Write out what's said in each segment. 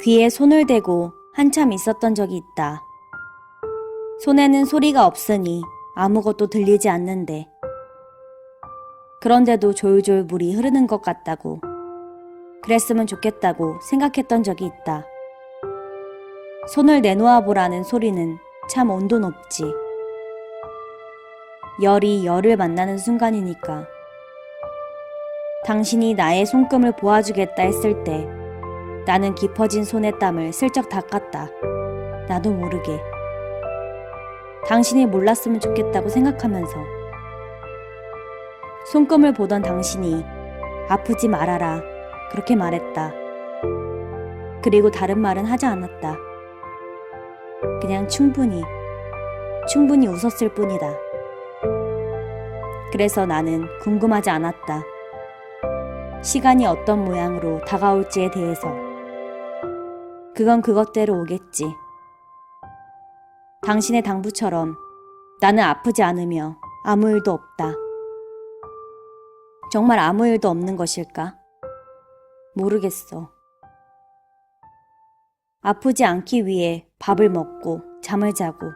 귀에 손을 대고 한참 있었던 적이 있다. 손에는 소리가 없으니 아무것도 들리지 않는데. 그런데도 졸졸 물이 흐르는 것 같다고. 그랬으면 좋겠다고 생각했던 적이 있다. 손을 내놓아 보라는 소리는 참 온도 높지. 열이 열을 만나는 순간이니까. 당신이 나의 손금을 보아주겠다 했을 때 나는 깊어진 손의 땀을 슬쩍 닦았다. 나도 모르게. 당신이 몰랐으면 좋겠다고 생각하면서. 손금을 보던 당신이 아프지 말아라. 그렇게 말했다. 그리고 다른 말은 하지 않았다. 그냥 충분히, 충분히 웃었을 뿐이다. 그래서 나는 궁금하지 않았다. 시간이 어떤 모양으로 다가올지에 대해서. 그건 그것대로 오겠지. 당신의 당부처럼 나는 아프지 않으며 아무 일도 없다. 정말 아무 일도 없는 것일까? 모르겠어. 아프지 않기 위해 밥을 먹고 잠을 자고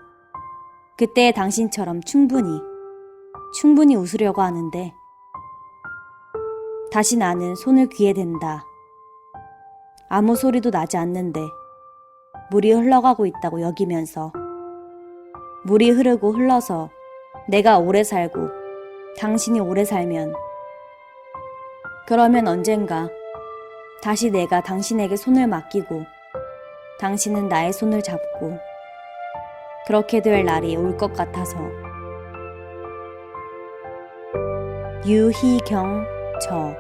그때의 당신처럼 충분히, 충분히 웃으려고 하는데 다시 나는 손을 귀에 댄다. 아무 소리도 나지 않는데 물이 흘러가고 있다고 여기면서 물이 흐르고 흘러서 내가 오래 살고 당신이 오래 살면 그러면 언젠가 다시 내가 당신에게 손을 맡기고 당신은 나의 손을 잡고 그렇게 될 날이 올 것 같아서. 유희경 저.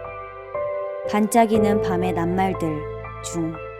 반짝이는 밤의 낱말들 猪。